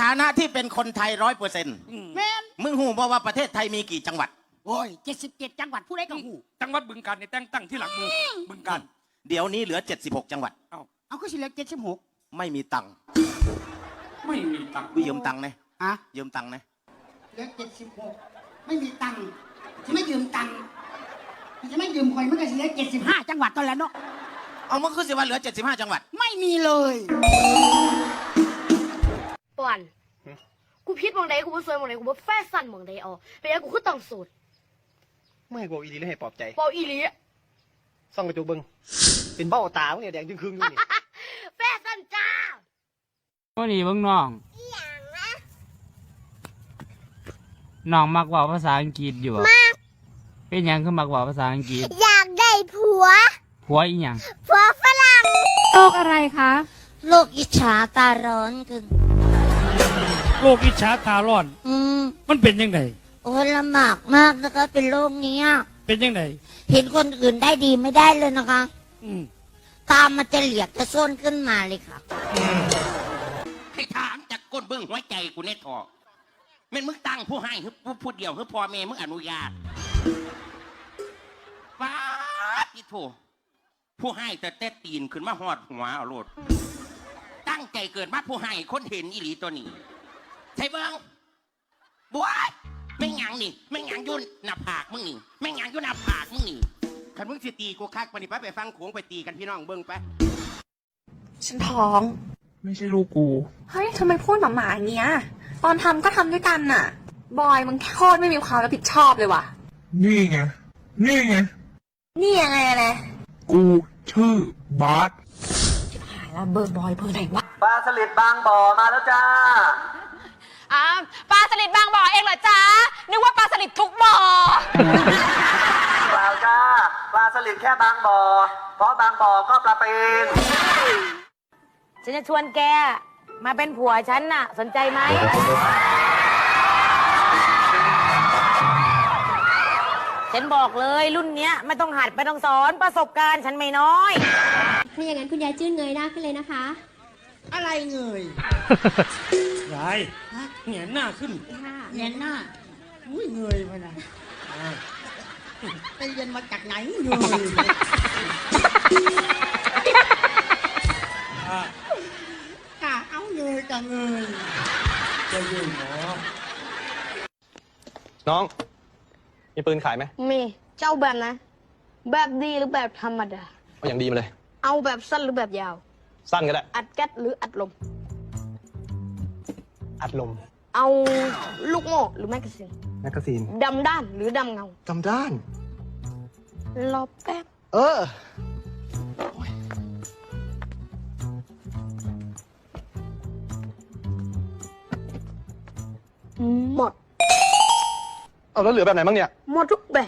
ฐานะที่เป็นคนไทยร้อยเปอร์เซ็นต์แม่นมึงหูบอกว่าประเทศไทยมีกี่จังหวัด โอ้ยเจ็ดสิบเจ็ดจังหวัดผู้ใดก็หูจังหวัดบึงการเนี่ยแต่งตั้งที่หลังมือบึงการเดี๋ยวนี้เหลือ 76 จังหวัดเอาก็สิเหลือเจ็ดสิบหกไม่มีตังค์ไม่มีตังค์กูยืมตังค์นะอะยืมตังค์นะเหลือเจ็ดสิบหกไม่มีตังค์จะไม่ยืมตังค์จะไม่ยืมคอยมันก็สิเหลือเจ็ดสิบห้าจังหวัดตอนแล้วเนาะเอามันคือสิว่าเหลือ 75 จังหวัด ไม่มีเลย ป่อน กูพิษมองใดกูบ่สวยมองใดกูบ่แฟชั่นมองใดเอาเป็นยังกูคือต้องสูตรไม่ให้บอกอีหลีเลยให้ปลอบใจเบาอีหลีส่องกระจกเบิงเป็นเบ้าตาพวกเนี่ยแดงจึงครึ่งอยู่นี่ แฟชั่นจ้าวันนี้เบิ่งน้องน้องมักเว่าภาษาอังกฤษอยู่มากเป็นหยังคือมักเว่าภาษาอังกฤษอยากได้ผัว ผัวอีหยังผัวฝรั่งโรคอะไรคะ โลกอิจฉาตาร้อนกึ่ง โลกอิจฉาตาร้อน อืมมันเป็นยังไงโอ้ยลำบากมากนะคะ เป็นโรคเนี้ยเป็นยังไงเห็นคนอื่นได้ดีไม่ได้เลยนะคะ อืมตามมันจะเหลียกจะส้นขึ้นมาเลยค่ะ ให้ถามจากก้นเบื้องหัวใจกูแน่ทอะแม่นมึงตั้งผู้ให้คือผู้พูดเดียวคือพ่อแม่มึงอนุญาตฟ้าดอีโถผู้ให้แต่เต้ตีนขึ้นมาหอดหัวเอาโลดตั้งใจเกิดมาผู้ให้คนเห็นอีหลีตัวนี้ ใช่เบิ้งบวยไม่งหยังนี่ไม่งหยังยุ่นหน้าผากมึงนี่ไม่งหยังยุ่นหน้าผากมึงนี่คันมึงสิตีกูคักปฏิไปไปฟังโขงไปตีกันพี่น้องเบิ้งไปฉันท้อง ไม่ใช่ลูกกู เฮ้ยทำไมพูดหมาๆอย่างเงี้ย ตอนทำก็ทำด้วยกันน่ะ บอยมึงโคตรไม่มีความรับผิดชอบเลยว่ะ นี่ไง นี่ไง นี่ยังไงนะกูชื่อบาสหายละเบอร์บอยเบอร์ไหนวะ ปลาสลิดบางบ่อมาแล้วจ้า อ้าวปลาสลิดบางบ่อเองเหรอจ๊ะ นึกว่าปลาสลิดทุกบ่อ เปล่าจ้าปลาสลิดแค่บางบ่อ เพราะบางบ่อก็ปลาเป็นฉันจะชวนแกมาเป็นผัวฉันน่ะ สนใจไหม ฉันบอกเลยรุ่นเนี้ยไม่ต้องหัดไม่ต้องสอนประสบการณ์ฉันไม่น้อย ถ้าอย่างนั้นคุณยายจื้นเงยหน้าขึ้นเลยนะคะ อะไรเงย ยายเหงียนหน้าขึ้นค่ะเงียนหน้าอุ้ยเงยมานะไปเรียนมาจากไหนเงยกะเอาเงยกะเงยจะยืนหมอน้อง มีปืนขายไหมมีเจ้าแบบนะ แบบดีหรือแบบธรรมดา เอาอย่างดีมาเลย เอาแบบสั้นหรือแบบยาว สั้นก็ได้ อัดแก๊สหรืออัดลม อัดลมเอาลูกโม่หรือแมกกาซีนแมกกาซีนดำด้านหรือดำเงาจำด้าน รอแป๊บเออหมด เอาแล้วเหลือแบบไหนบ้างเนี่ย หมดทุกแบบ